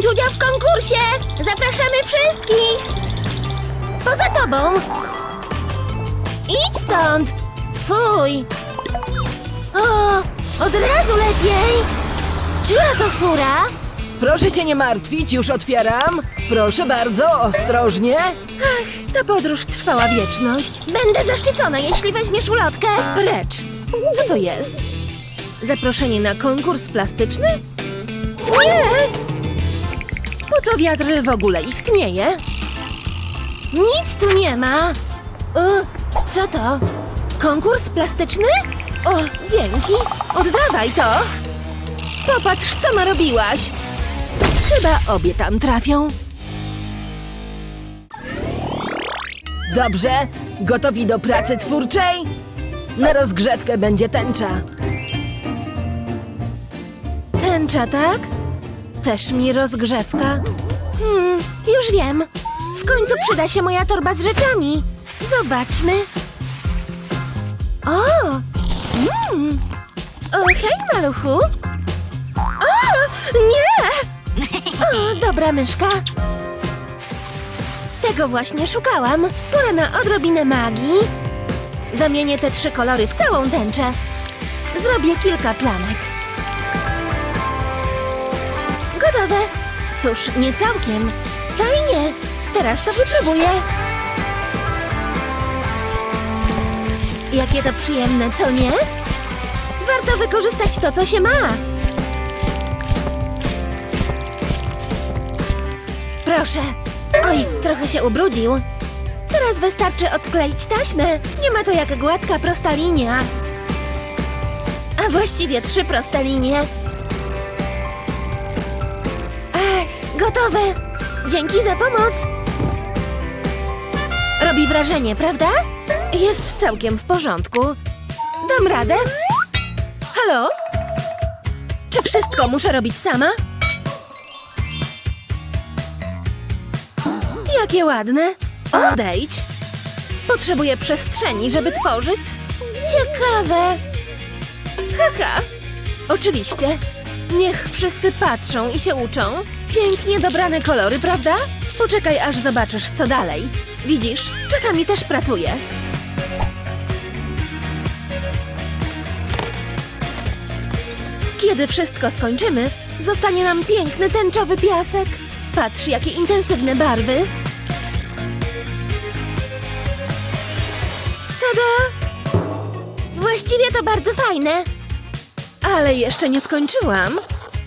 wziąć udział w konkursie! Zapraszamy wszystkich! Poza tobą! Idź stąd! Fuj! O, od razu lepiej! Czyja to fura? Proszę się nie martwić, już otwieram. Proszę bardzo, ostrożnie. Ach, ta podróż trwała wieczność. Będę zaszczycona, jeśli weźmiesz ulotkę. Precz. Co to jest? Zaproszenie na konkurs plastyczny? Nie! Po co wiatr w ogóle istnieje? Nic tu nie ma. E, co to? Konkurs plastyczny? O, dzięki. Oddawaj to. Popatrz, co narobiłaś. Chyba obie tam trafią. Dobrze, gotowi do pracy twórczej? Na rozgrzewkę będzie tęcza. Tęcza, tak? Też mi rozgrzewka. Hmm, już wiem. W końcu przyda się moja torba z rzeczami. Zobaczmy. O! Mm. O, hej, maluchu. O, nie! O, dobra myszka. Tego właśnie szukałam. Pora na odrobinę magii. Zamienię te trzy kolory w całą tęczę. Zrobię kilka planek. Gotowe. Cóż, nie całkiem. Fajnie. Teraz to wypróbuję. Jakie to przyjemne, co nie? Warto wykorzystać to, co się ma. Proszę. Oj, trochę się ubrudził. Teraz wystarczy odkleić taśmę. Nie ma to jak gładka, prosta linia. A właściwie trzy proste linie. Ach, gotowe. Dzięki za pomoc. Robi wrażenie, prawda? Jest całkiem w porządku. Dam radę. Halo? Czy wszystko muszę robić sama? Jakie ładne. Odejdź. Potrzebuję przestrzeni, żeby tworzyć. Ciekawe. Haha. Oczywiście. Niech wszyscy patrzą i się uczą. Pięknie dobrane kolory, prawda? Poczekaj, aż zobaczysz, co dalej. Widzisz, czasami też pracuję. Kiedy wszystko skończymy, zostanie nam piękny tęczowy piasek. Patrz, jakie intensywne barwy. Tada! Właściwie to bardzo fajne. Ale jeszcze nie skończyłam.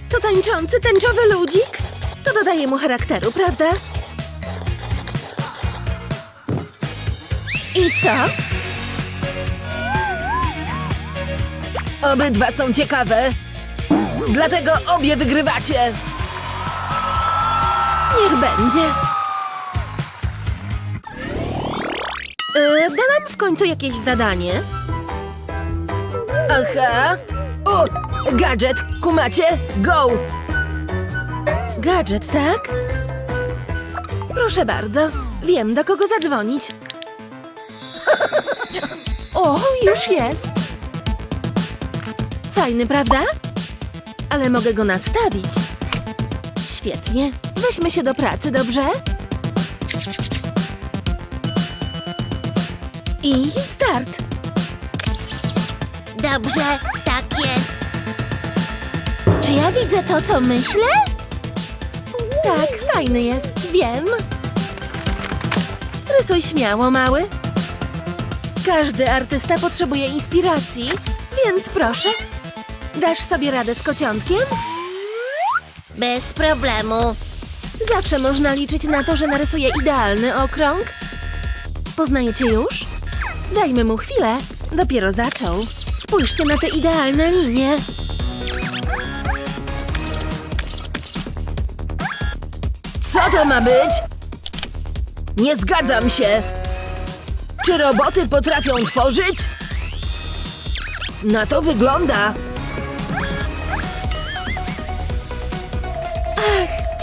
To tańczący tęczowy ludzik? To dodaje mu charakteru, prawda? I co? Obydwa są ciekawe. Dlatego obie wygrywacie. Niech będzie. Yy, dałam w końcu jakieś zadanie. Aha. O, gadżet, kumacie? Go! Gadżet, tak? Proszę bardzo. Wiem, do kogo zadzwonić. O, już jest. Fajny, prawda? Ale mogę go nastawić. Świetnie. Weźmy się do pracy, dobrze? I start. Dobrze. Czy ja widzę to, co myślę? Tak, fajny jest, wiem. Rysuj śmiało, mały. Każdy artysta potrzebuje inspiracji, więc proszę. Dasz sobie radę z kociątkiem? Bez problemu. Zawsze można liczyć na to, że narysuje idealny okrąg. Poznajecie już? Dajmy mu chwilę. Dopiero zaczął. Spójrzcie na te idealne linie. Co to ma być? Nie zgadzam się. Czy roboty potrafią tworzyć? Na to wygląda.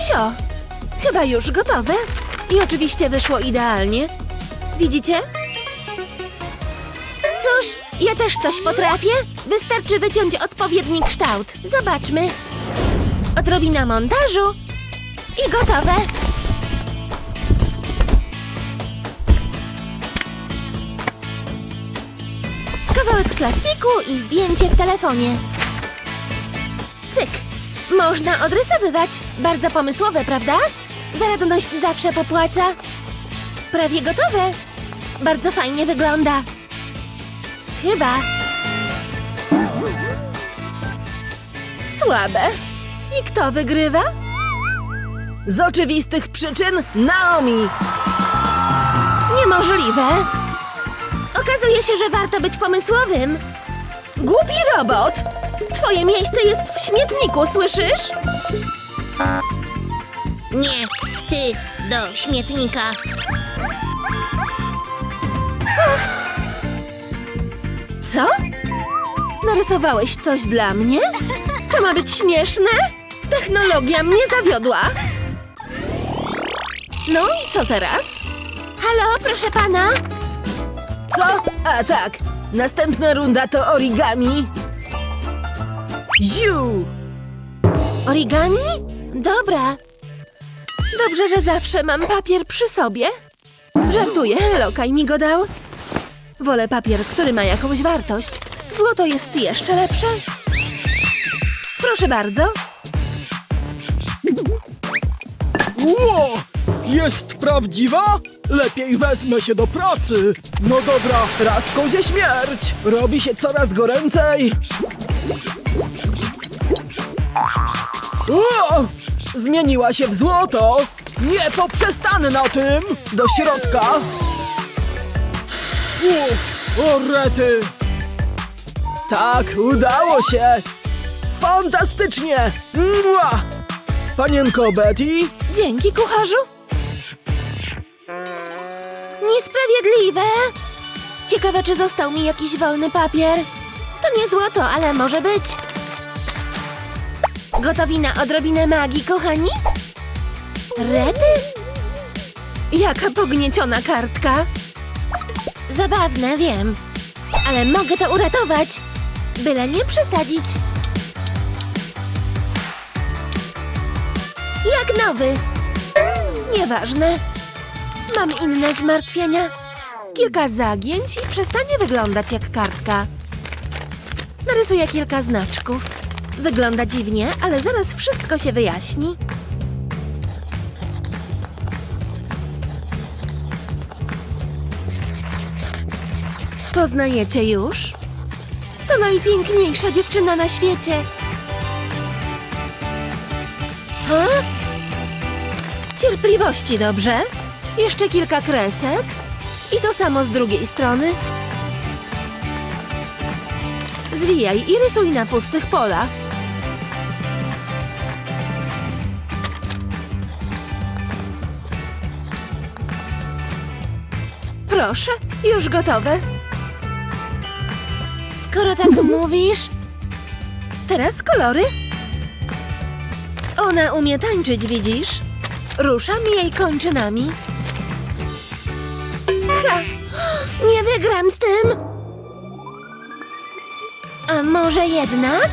Sio, chyba już gotowe. I oczywiście wyszło idealnie. Widzicie? Cóż, ja też coś potrafię. Wystarczy wyciąć odpowiedni kształt. Zobaczmy. Odrobina montażu. I gotowe. Kawałek plastiku i zdjęcie w telefonie. Cyk. Można odrysowywać. Bardzo pomysłowe, prawda? Zaradność zawsze popłaca. Prawie gotowe. Bardzo fajnie wygląda. Chyba. Słabe. I kto wygrywa? Z oczywistych przyczyn Naomi. Niemożliwe. Okazuje się, że warto być pomysłowym. Głupi robot! Twoje miejsce jest w śmietniku, słyszysz? Nie, ty do śmietnika. Co? Narysowałeś coś dla mnie? To ma być śmieszne? Technologia mnie zawiodła. No i co teraz? Halo, proszę pana? Co? A tak. Następna runda to origami. Ziu! Origami? Dobra. Dobrze, że zawsze mam papier przy sobie. Żartuję, lokaj mi go dał. Wolę papier, który ma jakąś wartość. Złoto jest jeszcze lepsze. Proszę bardzo. Ło! Jest prawdziwa? Lepiej wezmę się do pracy. No dobra, raz kozie śmierć. Robi się coraz goręcej. Ło! Zmieniła się w złoto. Nie poprzestanę na tym. Do środka. Uff, o. Tak, udało się. Fantastycznie. Mua! Panienko Betty, Dzięki, kucharzu. Niesprawiedliwe. Ciekawe, czy został mi jakiś wolny papier. To nie złoto, ale może być. Gotowi na odrobinę magii, kochani? Rety? Jaka pognieciona kartka. Zabawne, wiem. Ale mogę to uratować. Byle nie przesadzić. Jak nowy. Nieważne. Mam inne zmartwienia. Kilka zagięć i przestanie wyglądać jak kartka. Narysuję kilka znaczków. Wygląda dziwnie, ale zaraz wszystko się wyjaśni. Poznajecie już? To najpiękniejsza dziewczyna na świecie. Ha? Cierpliwości, dobrze? Jeszcze kilka kresek. I to samo z drugiej strony. Zwijaj i rysuj na pustych polach. Proszę, już gotowe. Skoro tak mówisz... Teraz kolory. Ona umie tańczyć, widzisz? Ruszam jej kończynami. Nie wygram z tym! A może jednak?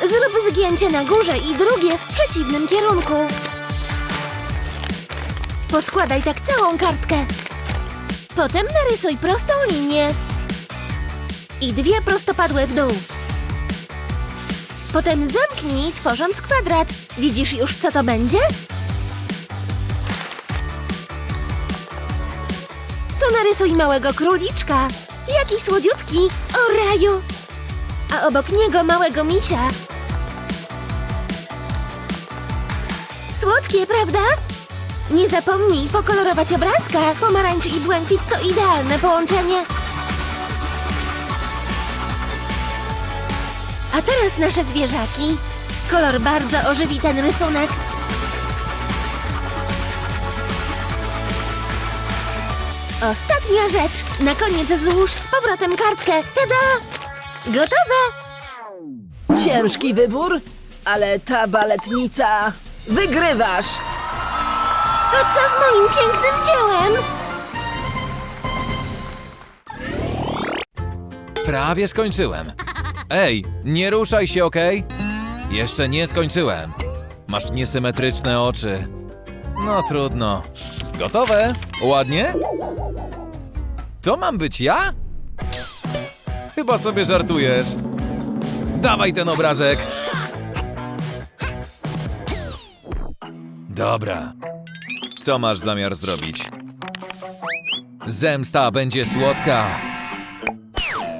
Zrób zgięcie na górze i drugie w przeciwnym kierunku. Poskładaj tak całą kartkę. Potem narysuj prostą linię. I dwie prostopadłe w dół. Potem zamknij, tworząc kwadrat. Widzisz już, co to będzie? To narysuj małego króliczka. Jaki słodziutki. O raju. A obok niego małego misia. Słodkie, prawda? Nie zapomnij pokolorować obrazka. Pomarańcz i błękit to idealne połączenie. A teraz nasze zwierzaki. Kolor bardzo ożywi ten rysunek. Ostatnia rzecz. Na koniec złóż z powrotem kartkę. Tada! Gotowe! Ciężki wybór, ale ta baletnica... Wygrywasz! A co z moim pięknym dziełem? Prawie skończyłem. Ej, nie ruszaj się, okej? Jeszcze nie skończyłem. Masz niesymetryczne oczy. No trudno. Gotowe? Ładnie? To mam być ja? Chyba sobie żartujesz. Dawaj ten obrazek. Dobra. Co masz zamiar zrobić? Zemsta będzie słodka.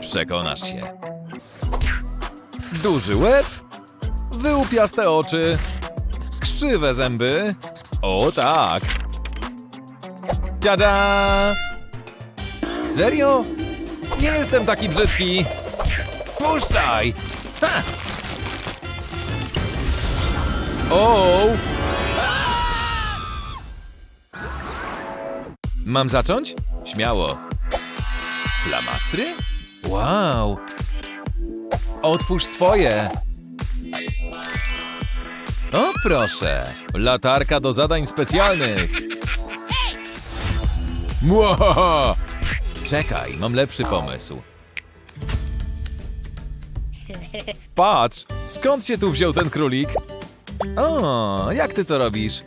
Przekonasz się. Duży łeb, wyłupiaste oczy, krzywe zęby. O tak. Tada! Serio? Nie jestem taki brzydki. Puszczaj! O! Mam zacząć? Śmiało. Flamastry? Wow! Otwórz swoje! O proszę! Latarka do zadań specjalnych! Mwahaha! Czekaj, mam lepszy pomysł. Patrz, skąd się tu wziął ten królik? O, jak ty to robisz?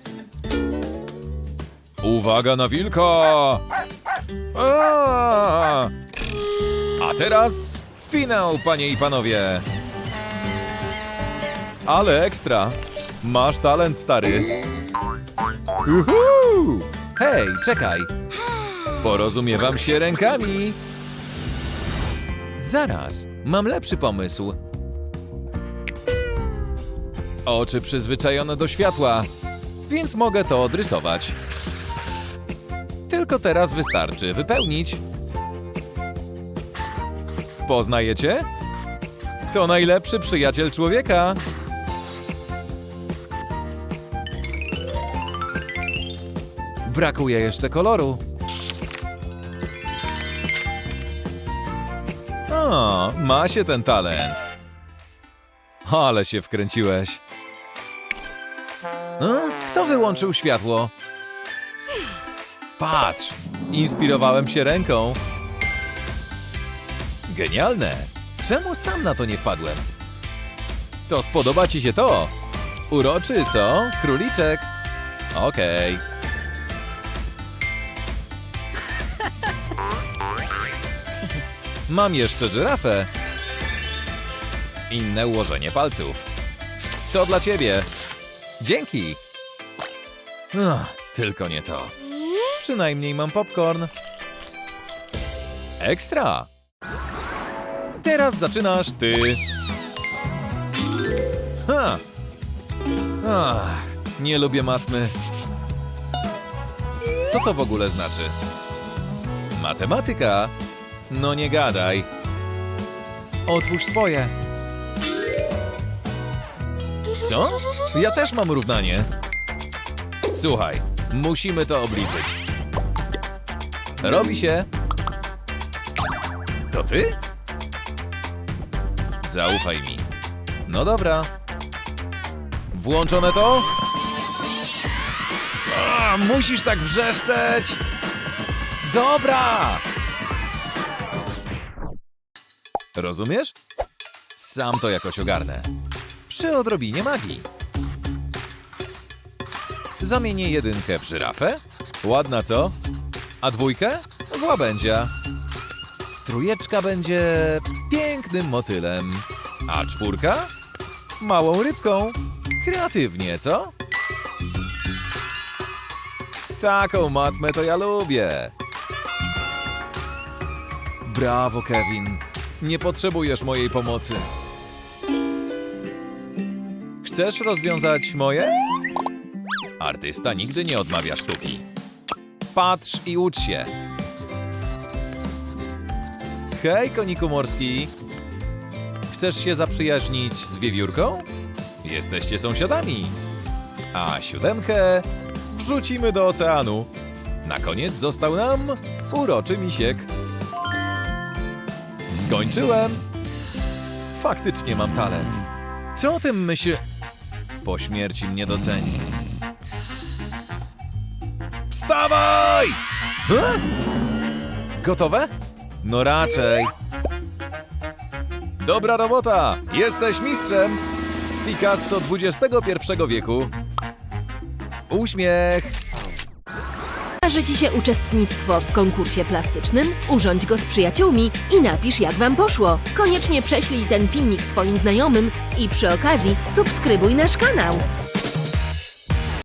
Uwaga na wilka! A, A teraz finał, panie i panowie. Ale ekstra. Masz talent, stary. Uhu! Hej, czekaj. Porozumiewam się rękami. Zaraz, mam lepszy pomysł. Oczy przyzwyczajone do światła, więc mogę to odrysować. Tylko teraz wystarczy wypełnić. Poznajecie? To najlepszy przyjaciel człowieka. Brakuje jeszcze koloru. O, ma się ten talent. Ale się wkręciłeś. Kto wyłączył światło? Patrz, inspirowałem się ręką. Genialne! Czemu sam na to nie wpadłem? To spodoba ci się to? Uroczy, co? Króliczek? Okej. Mam jeszcze żyrafę. Inne ułożenie palców. To dla ciebie. Dzięki. Ach, tylko nie to. Przynajmniej mam popcorn. Ekstra! Teraz zaczynasz ty. Ha! Ach, nie lubię matmy. Co to w ogóle znaczy? Matematyka? No nie gadaj. Otwórz swoje. Co? Ja też mam równanie. Słuchaj, musimy to obliczyć. Robi się. To ty? Zaufaj mi. No dobra. Włączone to? Musisz tak wrzeszczeć! Dobra! Rozumiesz? Sam to jakoś ogarnę. Przy odrobinie magii. Zamienię jedynkę w żyrafę. Ładna, co? A dwójkę? W łabędzia. Trójeczka będzie pięknym motylem. A czwórka? Małą rybką. Kreatywnie, co? Taką matmę to ja lubię. Brawo, Kevin. Nie potrzebujesz mojej pomocy. Chcesz rozwiązać moje? Artysta nigdy nie odmawia sztuki. Patrz i ucz się. Hej, koniku morski. Chcesz się zaprzyjaźnić z wiewiórką? Jesteście sąsiadami. A siódemkę wrzucimy do oceanu. Na koniec został nam uroczy misiek. Skończyłem. Faktycznie mam talent. Co o tym myśl? Po śmierci mnie doceni. Wstawaj! E? Gotowe? No raczej. Dobra robota! Jesteś mistrzem! Picasso XXI wieku. Uśmiech. Marzy Ci się uczestnictwo w konkursie plastycznym? Urządź go z przyjaciółmi i napisz jak Wam poszło. Koniecznie prześlij ten filmik swoim znajomym i przy okazji subskrybuj nasz kanał.